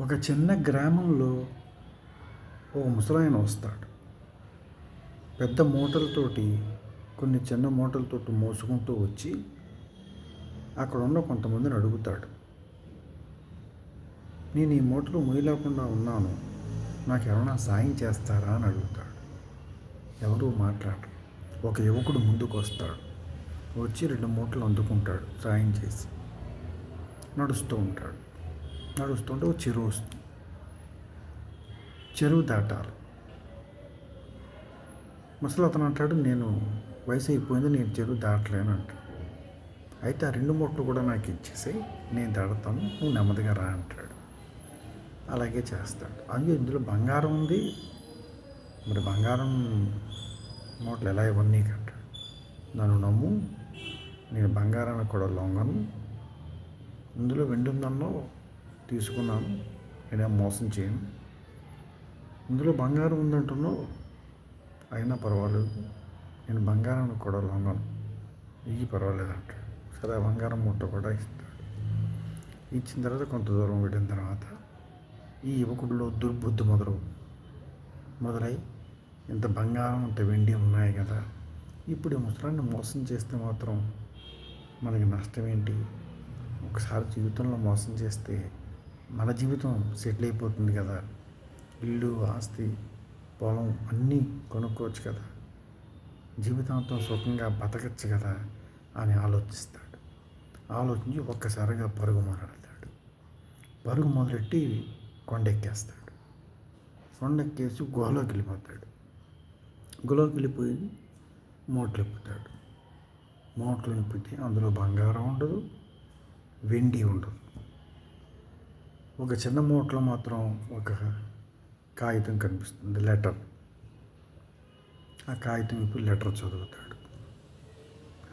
ఒక చిన్న గ్రామంలో ఓ ముసలాయన వస్తాడు. పెద్ద మూటలతోటి కొన్ని చిన్న మూటలతోటి మోసుకుంటూ వచ్చి అక్కడ ఉన్న కొంతమందిని అడుగుతాడు. నేను ఈ మూటలు మొయ్యలేకుండా ఉన్నాను. నాకు ఎవరైనా సాయం చేస్తారా? అని అడుగుతాడు. ఎవరు మాట్లాడరు. ఒక యువకుడు ముందుకు వస్తాడు. వచ్చి రెండు మూటలు అందుకుంటాడు సాయం చేసి నడుస్తూ ఉంటాడు. నడుస్తుంటే ఒక చెరువు వస్తుంది. చెరువు దాటాలి. ముసలి అతను అంటాడు నేను వయసు అయిపోయింది నేను చెరువు దాటలేను అంటాడు. అయితే ఆ రెండు మూట్లు కూడా నాకు ఇచ్చేసాయి నేను దాడతాను నువ్వు నెమ్మదిగా రా అంటాడు. అలాగే చేస్తాడు. అయ్యో ఇందులో బంగారం ఉంది. మరి బంగారం మూటలు ఎలా ఇవన్నీ అంటాడు. నన్ను నమ్ము నేను బంగారానికి కూడా లొంగను. ఇందులో వెండి ఉందన్నో తీసుకున్నాను. నేనే మోసం చేయను. ఇందులో బంగారం ఉందంటున్నావు? అయినా పర్వాలేదు. నేను బంగారాన్ని కూడా లొంగను. ఇవి పర్వాలేదు అంటాడు. సరే బంగారం ముట్ట కూడా ఇస్తాడు. ఇచ్చిన తర్వాత కొంత దూరం వెళ్ళిన తర్వాత ఈ యువకుడిలో దుర్బుద్ధి మొదలు మొదలై ఇంత బంగారం ఇంత వెండి ఉన్నాయి కదా. ఇప్పుడు ఈ ముసలాన్ని మోసం చేస్తే మాత్రం మనకి నష్టం ఏంటి ఒకసారి జీవితంలో మోసం చేస్తే మన జీవితం సెటిల్ అయిపోతుంది కదా. ఇల్లు ఆస్తి పొలం అన్నీ కొనుక్కోవచ్చు కదా. జీవితాంతం సుఖంగా బతకచ్చు కదా అని ఆలోచిస్తాడు. ఆలోచించి ఒక్కసారిగా పరుగు మొదలెడతాడు పరుగు మొదలెట్టి కొండెక్కేస్తాడు. కొండెక్కేసి గుహలోకి వెళ్ళిపోతాడు. గుహలోకి వెళ్ళిపోయి మూటలు ఎప్పుతాడు మోట్లు ఎప్పితే అందులో బంగారం ఉండదు వెండి ఉండదు. ఒక చిన్న మూటలో మాత్రం ఒక కాగితం కనిపిస్తుంది లెటర్ ఆ కాగితం ఇప్పుడు లెటర్ చదువుతాడు.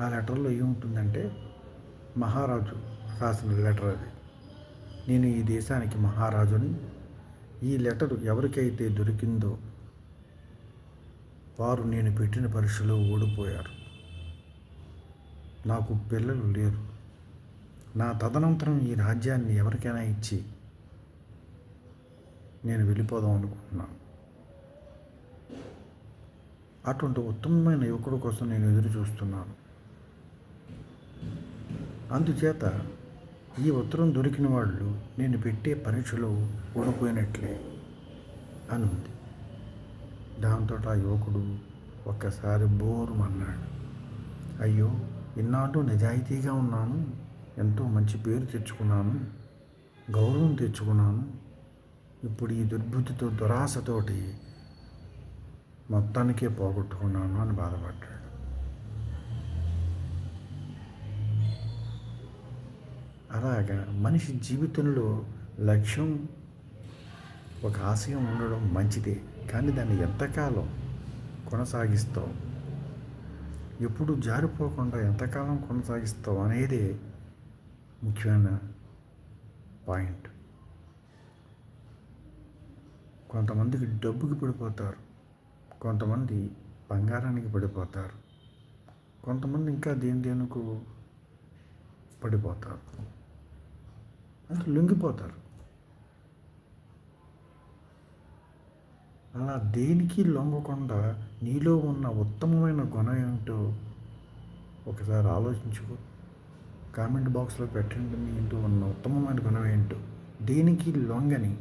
ఆ లెటర్లో ఏముంటుందంటే మహారాజు రాసిన లెటర్ అది. నేను ఈ దేశానికి మహారాజుని ఈ లెటర్ ఎవరికైతే దొరికిందో వారు నేను పెట్టిన పరీక్షలో ఓడిపోయారు. నాకు పిల్లలు లేరు. నా తదనంతరం ఈ రాజ్యాన్ని ఎవరికైనా ఇచ్చి నేను వెళ్ళిపోదాం అనుకుంటున్నాను. అటువంటి ఉత్తమమైన యువకుడు కోసం నేను ఎదురు చూస్తున్నాను. అందుచేత ఈ ఉత్తరం దొరికిన వాళ్ళు నేను పెట్టే పరీక్షలో ఓడిపోయినట్లే అని ఉంది. దాంతో ఆ యువకుడు ఒక్కసారి బోరు అన్నాడు అయ్యో ఇన్నాళ్ళు నిజాయితీగా ఉన్నాను ఎంతో మంచి పేరు తెచ్చుకున్నాను గౌరవం తెచ్చుకున్నాను ఇప్పుడు ఈ దుర్బుద్ధితో దురాశతోటి మొత్తానికే పోగొట్టుకున్నాను అని బాధపడ్డాడు. అలాగా మనిషి జీవితంలో లక్ష్యం ఒక ఆశయం ఉండడం మంచిదే. కానీ దాన్ని ఎంతకాలం కొనసాగిస్తావు? ఎప్పుడు జారిపోకుండా ఎంతకాలం కొనసాగిస్తావు అనేదే ముఖ్యమైన పాయింట్. కొంతమందికి డబ్బుకి పడిపోతారు. కొంతమంది బంగారానికి పడిపోతారు. కొంతమంది ఇంకా దేని దేనికో పడిపోతారు. అంటే లొంగిపోతారు. అలా దేనికి లొంగకుండా నీలో ఉన్న ఉత్తమమైన గుణం ఏమిటో ఒకసారి ఆలోచించుకో. కామెంట్ బాక్స్లో పెట్టండి. మీ ఇంటూ ఉన్న ఉత్తమమైన గుణం ఏంటో. దేనికి లొంగని?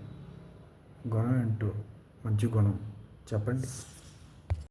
గుణం ఏంటో? మంచి గుణం. చెప్పండి.